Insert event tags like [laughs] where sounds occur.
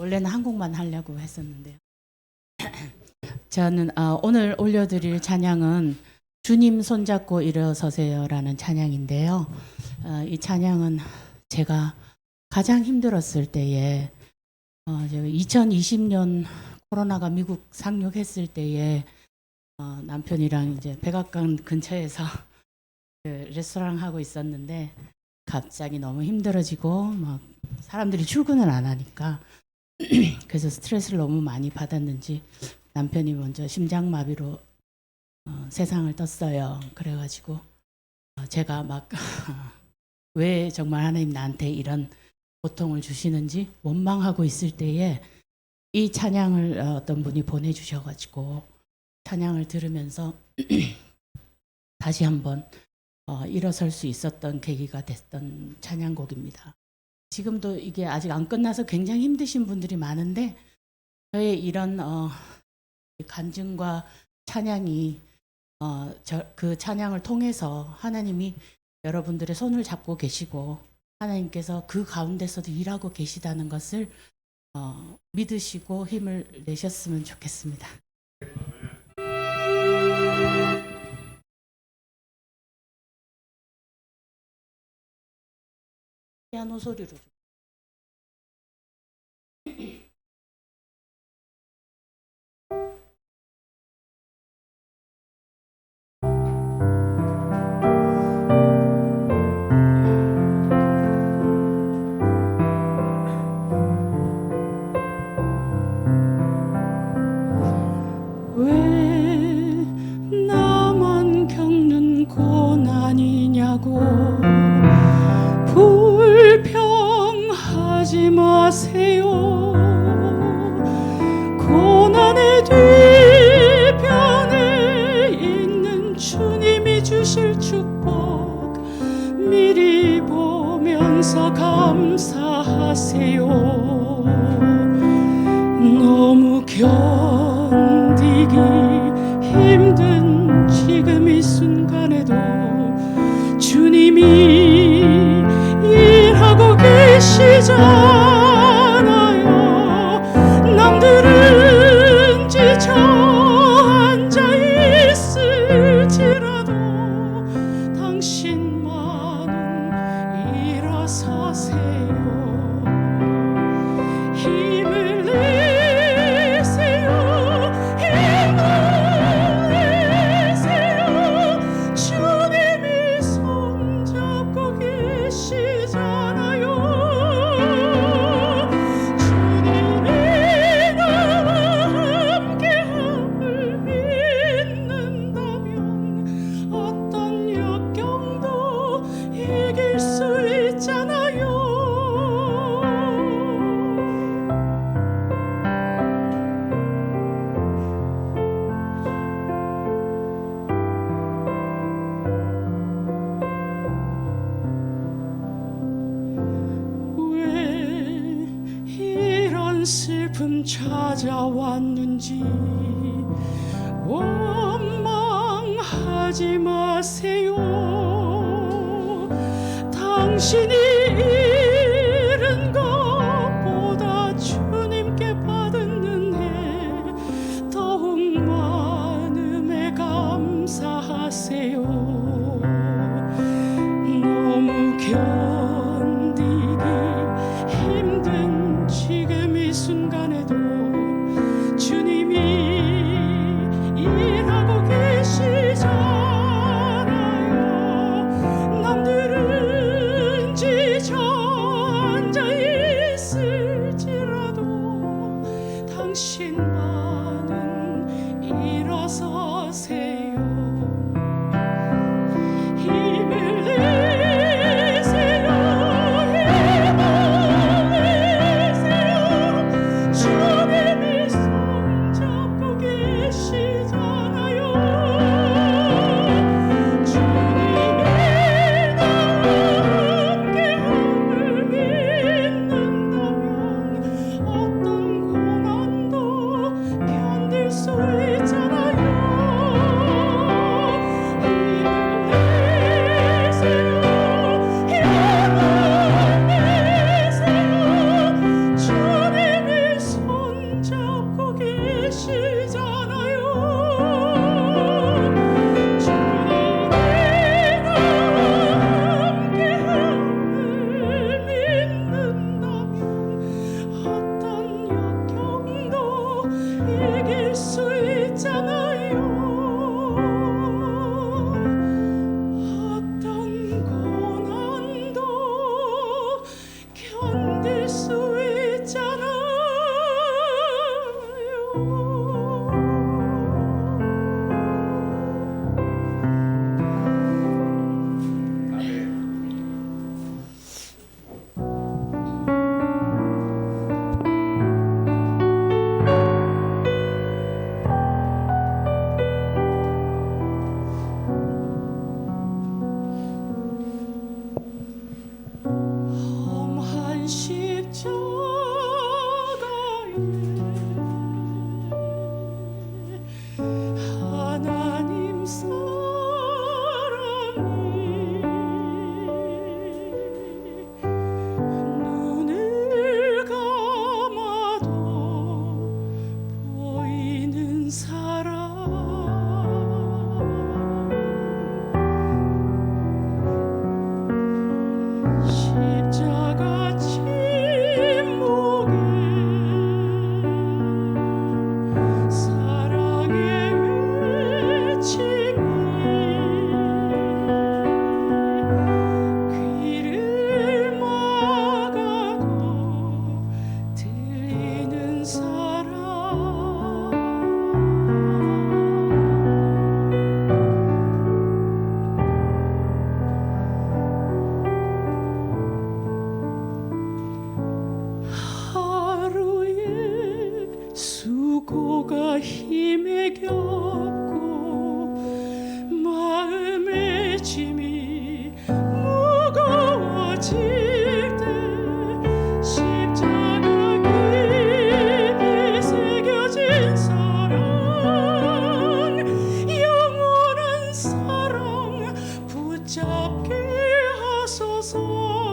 원래는 한국만 하려고 했었는데요. [clears throat] 저는 아, 오늘 올려드릴 찬양은 주님 손잡고 일어서세요라는 찬양인데요. 어, 이 찬양은 제가 가장 힘들었을 때에 어, 2020년 코로나가 미국 상륙했을 때에 어, 남편이랑 이제 백악관 근처에서 [laughs] 그 레스토랑 하고 있었는데 갑자기 너무 힘들어지고 막 사람들이 출근을 안 하니까 [clears throat] 그래서 스트레스를 너무 많이 받았는지 남편이 먼저 심장마비로 어, 세상을 떴어요. 그래가지고 어, 제가 막 [laughs] 왜 정말 하나님 나한테 이런 고통을 주시는지 원망하고 있을 때에 이 찬양을 어, 어떤 분이 보내주셔가지고 찬양을 들으면서 [clears throat] 다시 한번 어, 일어설 수 있었던 계기가 됐던 찬양곡입니다. 지금도 이게 아직 안 끝나서 굉장히 힘드신 분들이 많은데 저의 이런 어, 간증과 찬양이 어, 저, 그 찬양을 통해서 하나님이 여러분들의 손을 잡고 계시고 하나님께서 그 가운데서도 일하고 계시다는 것을 어, 믿으시고 힘을 내셨으면 좋겠습니다. ピアノソリロ 감사하세요. 너무 견디기 힘든 지금 이 순간에도 주님이 일하고 계시잖아요. 남들은 지쳐 앉아 있을지라도 당신만은 일어서세요 하지 마세요. 당신이 these are 하